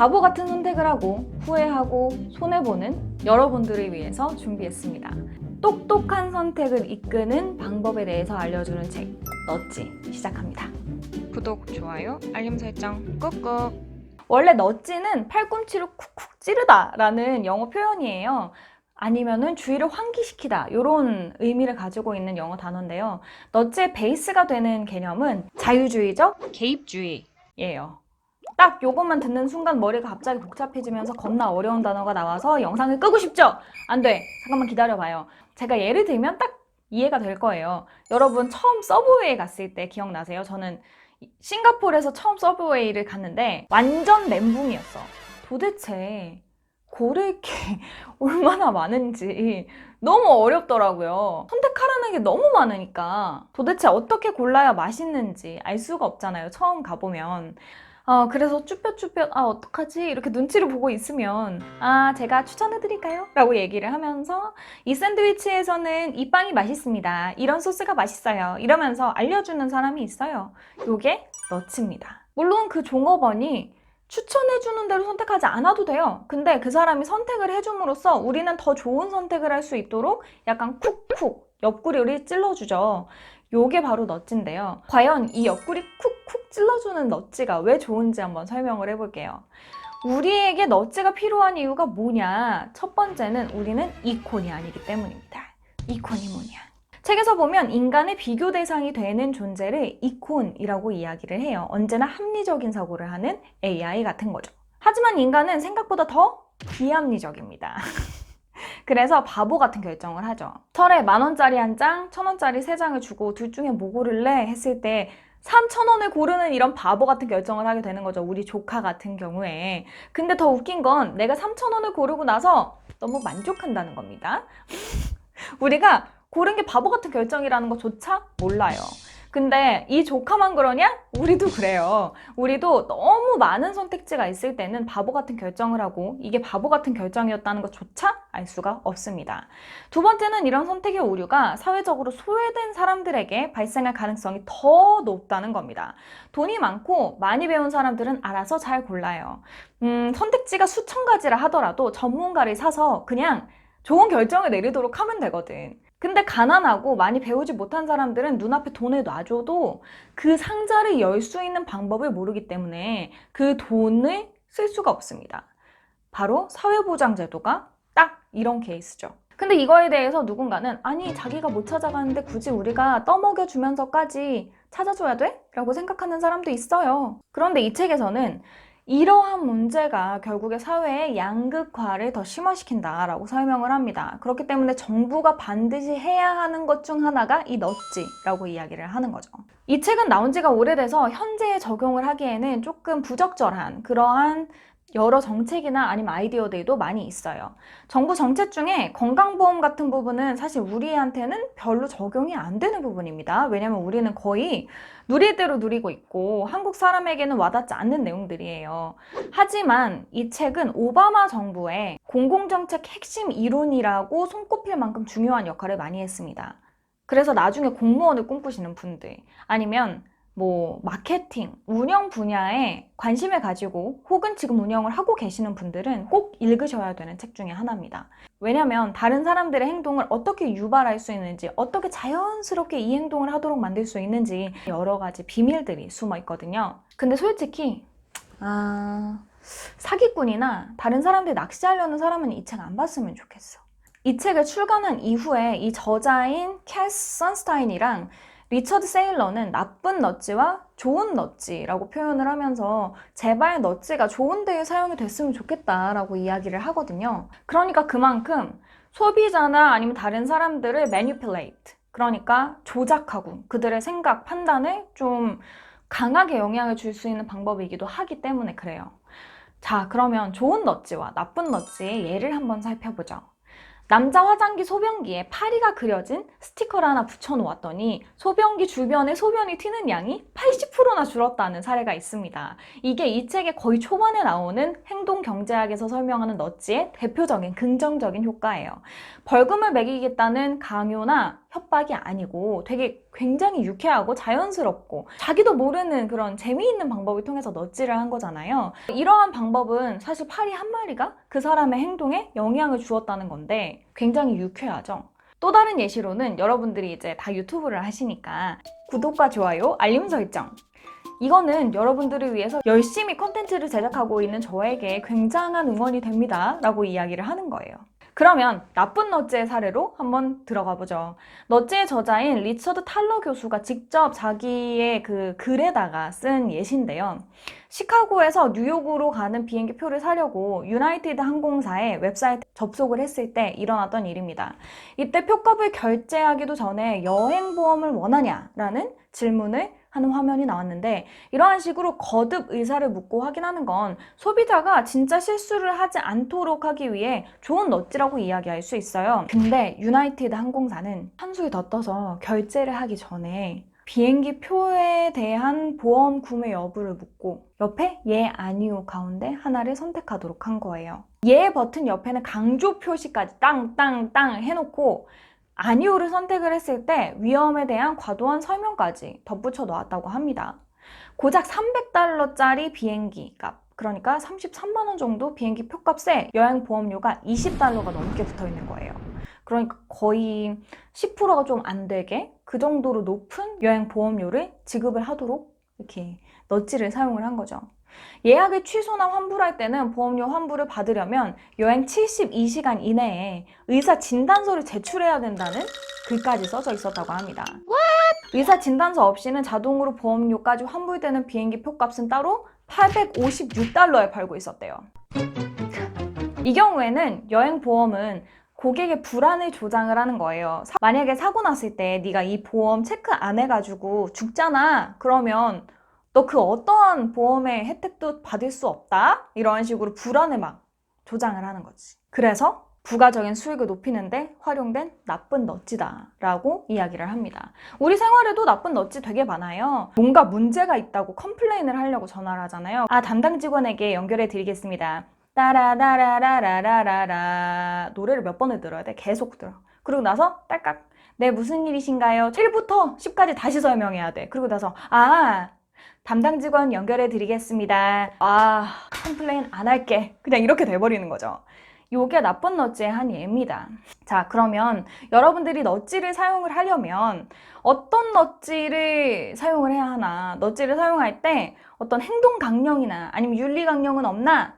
바보 같은 선택을 하고 후회하고 손해보는 여러분들을 위해서 준비했습니다. 똑똑한 선택을 이끄는 방법에 대해서 알려주는 책, 넛지 시작합니다. 구독, 좋아요, 알림 설정 꾹꾹. 원래 넛지는 팔꿈치를 쿡쿡 찌르다 라는 영어 표현이에요. 아니면은 주의를 환기시키다 이런 의미를 가지고 있는 영어 단어인데요. 넛지의 베이스가 되는 개념은 자유주의적 개입주의. 예요. 딱 요것만 듣는 순간 머리가 갑자기 복잡해지면서 겁나 어려운 단어가 나와서 영상을 끄고 싶죠? 안 돼. 잠깐만 기다려봐요. 제가 예를 들면 딱 이해가 될 거예요. 여러분 처음 서브웨이 갔을 때 기억나세요? 저는 싱가포르에서 처음 서브웨이를 갔는데 완전 멘붕이었어. 도대체 고를 게 얼마나 많은지 너무 어렵더라고요. 선택하라는 게 너무 많으니까 도대체 어떻게 골라야 맛있는지 알 수가 없잖아요. 처음 가보면. 어, 그래서 쭈뼛쭈뼛, 아, 어떡하지? 이렇게 눈치를 보고 있으면, 아, 제가 추천해드릴까요? 라고 얘기를 하면서, 이 샌드위치에서는 이 빵이 맛있습니다. 이런 소스가 맛있어요. 이러면서 알려주는 사람이 있어요. 요게 너츠입니다. 물론 그 종업원이 추천해주는 대로 선택하지 않아도 돼요. 근데 그 사람이 선택을 해줌으로써 우리는 더 좋은 선택을 할 수 있도록 약간 쿡쿡 옆구리를 찔러주죠. 요게 바로 넛지인데요. 과연 이 옆구리 쿡쿡 찔러주는 넛지가 왜 좋은지 한번 설명을 해볼게요. 우리에게 넛지가 필요한 이유가 뭐냐? 첫 번째는 우리는 이콘이 아니기 때문입니다. 이콘이 뭐냐? 책에서 보면 인간의 비교 대상이 되는 존재를 이콘이라고 이야기를 해요. 언제나 합리적인 사고를 하는 AI 같은 거죠. 하지만 인간은 생각보다 더 비합리적입니다. 그래서 바보 같은 결정을 하죠. 철에 만 원짜리 한 장, 천 원짜리 세 장을 주고 둘 중에 뭐 고를래 했을 때 3천 원을 고르는 이런 바보 같은 결정을 하게 되는 거죠. 우리 조카 같은 경우에. 근데 더 웃긴 건 내가 3천 원을 고르고 나서 너무 만족한다는 겁니다. 우리가 고른 게 바보 같은 결정이라는 것조차 몰라요. 근데 이 조카만 그러냐? 우리도 그래요. 우리도 너무 많은 선택지가 있을 때는 바보 같은 결정을 하고 이게 바보 같은 결정이었다는 것조차 알 수가 없습니다. 두 번째는 이런 선택의 오류가 사회적으로 소외된 사람들에게 발생할 가능성이 더 높다는 겁니다. 돈이 많고 많이 배운 사람들은 알아서 잘 골라요. 음, 선택지가 수천 가지라 하더라도 전문가를 사서 그냥 좋은 결정을 내리도록 하면 되거든. 근데 가난하고 많이 배우지 못한 사람들은 눈앞에 돈을 놔줘도 그 상자를 열 수 있는 방법을 모르기 때문에 그 돈을 쓸 수가 없습니다. 바로 사회보장제도가 딱 이런 케이스죠. 근데 이거에 대해서 누군가는 아니 자기가 못 찾아가는데 굳이 우리가 떠먹여 주면서까지 찾아줘야 돼? 라고 생각하는 사람도 있어요. 그런데 이 책에서는 이러한 문제가 결국에 사회의 양극화를 더 심화시킨다라고 설명을 합니다. 그렇기 때문에 정부가 반드시 해야 하는 것 중 하나가 이 넛지라고 이야기를 하는 거죠. 이 책은 나온 지가 오래돼서 현재에 적용을 하기에는 조금 부적절한 그러한 여러 정책이나 아니면 아이디어들도 많이 있어요. 정부 정책 중에 건강보험 같은 부분은 사실 우리한테는 별로 적용이 안 되는 부분입니다. 왜냐면 우리는 거의 누릴 대로 누리고 있고 한국 사람에게는 와닿지 않는 내용들이에요. 하지만 이 책은 오바마 정부의 공공정책 핵심 이론이라고 손꼽힐 만큼 중요한 역할을 많이 했습니다. 그래서 나중에 공무원을 꿈꾸시는 분들 아니면 뭐 마케팅, 운영 분야에 관심을 가지고 혹은 지금 운영을 하고 계시는 분들은 꼭 읽으셔야 되는 책 중에 하나입니다. 왜냐면 다른 사람들의 행동을 어떻게 유발할 수 있는지, 어떻게 자연스럽게 이 행동을 하도록 만들 수 있는지 여러 가지 비밀들이 숨어 있거든요. 근데 솔직히 아 사기꾼이나 다른 사람들 낚시하려는 사람은 이 책 안 봤으면 좋겠어. 이 책을 출간한 이후에 이 저자인 캐스 선스타인이랑 리처드 세일러는 나쁜 넛지와 좋은 넛지라고 표현을 하면서 제발 넛지가 좋은 데에 사용이 됐으면 좋겠다라고 이야기를 하거든요. 그러니까 그만큼 소비자나 아니면 다른 사람들을 manipulate 그러니까 조작하고 그들의 생각, 판단을 좀 강하게 영향을 줄 수 있는 방법이기도 하기 때문에 그래요. 자, 그러면 좋은 넛지와 나쁜 넛지의 예를 한번 살펴보죠. 남자 화장기 소변기에 파리가 그려진 스티커를 하나 붙여놓았더니 소변기 주변에 소변이 튀는 양이 80%나 줄었다는 사례가 있습니다. 이게 이 책의 거의 초반에 나오는 행동 경제학에서 설명하는 넛지의 대표적인 긍정적인 효과예요. 벌금을 매기겠다는 강요나 협박이 아니고 되게 굉장히 유쾌하고 자연스럽고 자기도 모르는 그런 재미있는 방법을 통해서 넛질을 한 거잖아요. 이러한 방법은 사실 파리 한 마리가 그 사람의 행동에 영향을 주었다는 건데 굉장히 유쾌하죠. 또 다른 예시로는 여러분들이 이제 다 유튜브를 하시니까 구독과 좋아요, 알림 설정. 이거는 여러분들을 위해서 열심히 컨텐츠를 제작하고 있는 저에게 굉장한 응원이 됩니다. 라고 이야기를 하는 거예요. 그러면 나쁜 넛즈의 사례로 한번 들어가 보죠. 넛즈의 저자인 리처드 탈러 교수가 직접 자기의 그 글에다가 쓴 예시인데요. 시카고에서 뉴욕으로 가는 비행기 표를 사려고 유나이티드 항공사의 웹사이트 접속을 했을 때 일어났던 일입니다. 이때 표값을 결제하기도 전에 여행보험을 원하냐라는 질문을 하는 화면이 나왔는데 이러한 식으로 거듭 의사를 묻고 확인하는 건 소비자가 진짜 실수를 하지 않도록 하기 위해 좋은 넛지라고 이야기할 수 있어요. 근데 유나이티드 항공사는 한술 더 떠서 결제를 하기 전에 비행기 표에 대한 보험 구매 여부를 묻고 옆에 예, 아니요 가운데 하나를 선택하도록 한 거예요. 예 버튼 옆에는 강조 표시까지 땅땅땅 해놓고 아니오를 선택을 했을 때 위험에 대한 과도한 설명까지 덧붙여 놓았다고 합니다. 고작 300달러짜리 비행기 값, 그러니까 33만 원 정도 비행기 표값에 여행 보험료가 20달러가 넘게 붙어 있는 거예요. 그러니까 거의 10%가 좀 안 되게 그 정도로 높은 여행 보험료를 지급을 하도록 이렇게 넛지를 사용을 한 거죠. 예약을 취소나 환불할 때는 보험료 환불을 받으려면 여행 72시간 이내에 의사 진단서를 제출해야 된다는 글까지 써져 있었다고 합니다. 의사 진단서 없이는 자동으로 보험료까지 환불되는 비행기 표값은 따로 856달러에 팔고 있었대요. 이 경우에는 여행 보험은 고객의 불안을 조장을 하는 거예요. 사- 만약에 사고 났을 때 네가 이 보험 체크 안 해가지고 죽잖아. 그러면 너 그 어떠한 보험의 혜택도 받을 수 없다? 이런 식으로 불안을 막 조장을 하는 거지. 그래서 부가적인 수익을 높이는데 활용된 나쁜 넛지다라고 이야기를 합니다. 우리 생활에도 나쁜 넛지 되게 많아요. 뭔가 문제가 있다고 컴플레인을 하려고 전화를 하잖아요. 아, 담당 직원에게 연결해 드리겠습니다. 따라라라라라라라 노래를 몇 번을 들어야 돼? 계속 들어. 그리고 나서 딸깍. 네, 무슨 일이신가요? 1부터 10까지 다시 설명해야 돼. 그리고 나서 아, 담당 직원 연결해 드리겠습니다. 아, 컴플레인 안 할게. 그냥 이렇게 돼버리는 거죠. 요게 나쁜 넛지의 한 예입니다. 자, 그러면 여러분들이 넛지를 사용을 하려면 어떤 넛지를 사용을 해야 하나? 넛지를 사용할 때 어떤 행동 강령이나 아니면 윤리 강령은 없나?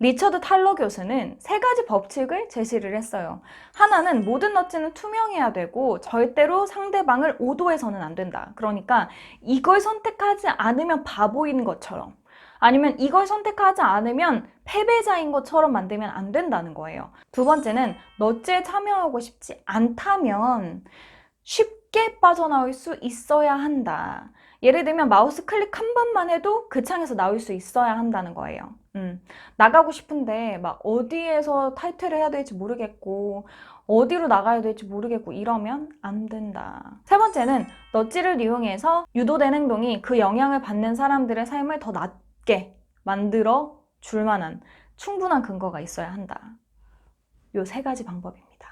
리처드 탈러 교수는 세 가지 법칙을 제시를 했어요. 하나는 모든 넛지는 투명해야 되고 절대로 상대방을 오도해서는 안 된다. 그러니까 이걸 선택하지 않으면 바보인 것처럼 아니면 이걸 선택하지 않으면 패배자인 것처럼 만들면 안 된다는 거예요. 두 번째는 넛지에 참여하고 싶지 않다면 쉽게 빠져나올 수 있어야 한다. 예를 들면 마우스 클릭 한 번만 해도 그 창에서 나올 수 있어야 한다는 거예요. 음, 나가고 싶은데 막 어디에서 탈퇴를 해야 될지 모르겠고 어디로 나가야 될지 모르겠고 이러면 안 된다. 세 번째는 넛지를 이용해서 유도된 행동이 그 영향을 받는 사람들의 삶을 더 낫게 만들어 줄 만한 충분한 근거가 있어야 한다. 요 세 가지 방법입니다.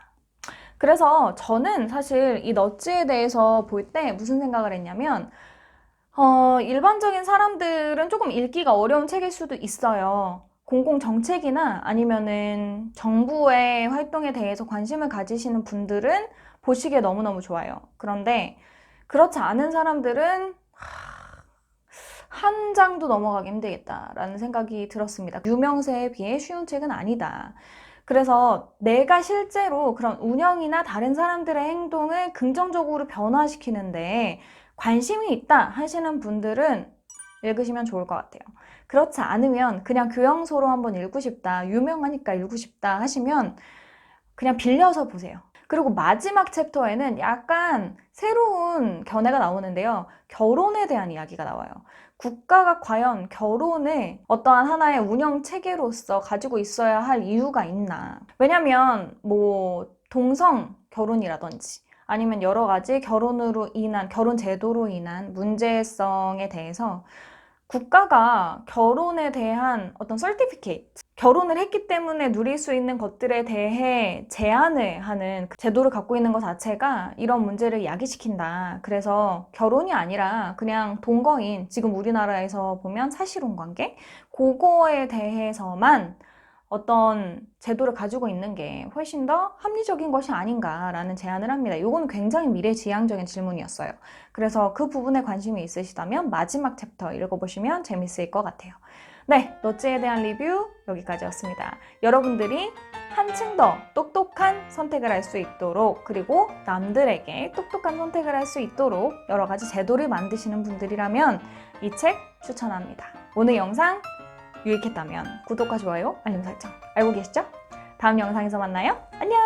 그래서 저는 사실 이 넛지에 대해서 볼 때 무슨 생각을 했냐면 어, 일반적인 사람들은 조금 읽기가 어려운 책일 수도 있어요. 공공 정책이나 아니면은 정부의 활동에 대해서 관심을 가지시는 분들은 보시기에 너무너무 좋아요. 그런데 그렇지 않은 사람들은 하, 한 장도 넘어가기 힘들겠다라는 생각이 들었습니다. 유명세에 비해 쉬운 책은 아니다. 그래서 내가 실제로 그런 운영이나 다른 사람들의 행동을 긍정적으로 변화시키는데 관심이 있다 하시는 분들은 읽으시면 좋을 것 같아요. 그렇지 않으면 그냥 교양서로 한번 읽고 싶다, 유명하니까 읽고 싶다 하시면 그냥 빌려서 보세요. 그리고 마지막 챕터에는 약간 새로운 견해가 나오는데요. 결혼에 대한 이야기가 나와요. 국가가 과연 결혼을 어떠한 하나의 운영 체계로서 가지고 있어야 할 이유가 있나. 왜냐면 뭐 동성 결혼이라든지 아니면 여러 가지 결혼으로 인한, 결혼 제도로 인한 문제성에 대해서 국가가 결혼에 대한 어떤 설티피케이트, 결혼을 했기 때문에 누릴 수 있는 것들에 대해 제한을 하는 그 제도를 갖고 있는 것 자체가 이런 문제를 야기시킨다. 그래서 결혼이 아니라 그냥 동거인, 지금 우리나라에서 보면 사실혼 관계? 그거에 대해서만 어떤 제도를 가지고 있는 게 훨씬 더 합리적인 것이 아닌가라는 제안을 합니다. 이건 굉장히 미래지향적인 질문이었어요. 그래서 그 부분에 관심이 있으시다면 마지막 챕터 읽어보시면 재밌을 것 같아요. 네, 너츠에 대한 리뷰 여기까지였습니다. 여러분들이 한층 더 똑똑한 선택을 할 수 있도록 그리고 남들에게 똑똑한 선택을 할 수 있도록 여러 가지 제도를 만드시는 분들이라면 이 책 추천합니다. 오늘 영상 유익했다면 구독과 좋아요, 알림 설정 알고 계시죠? 다음 영상에서 만나요. 안녕!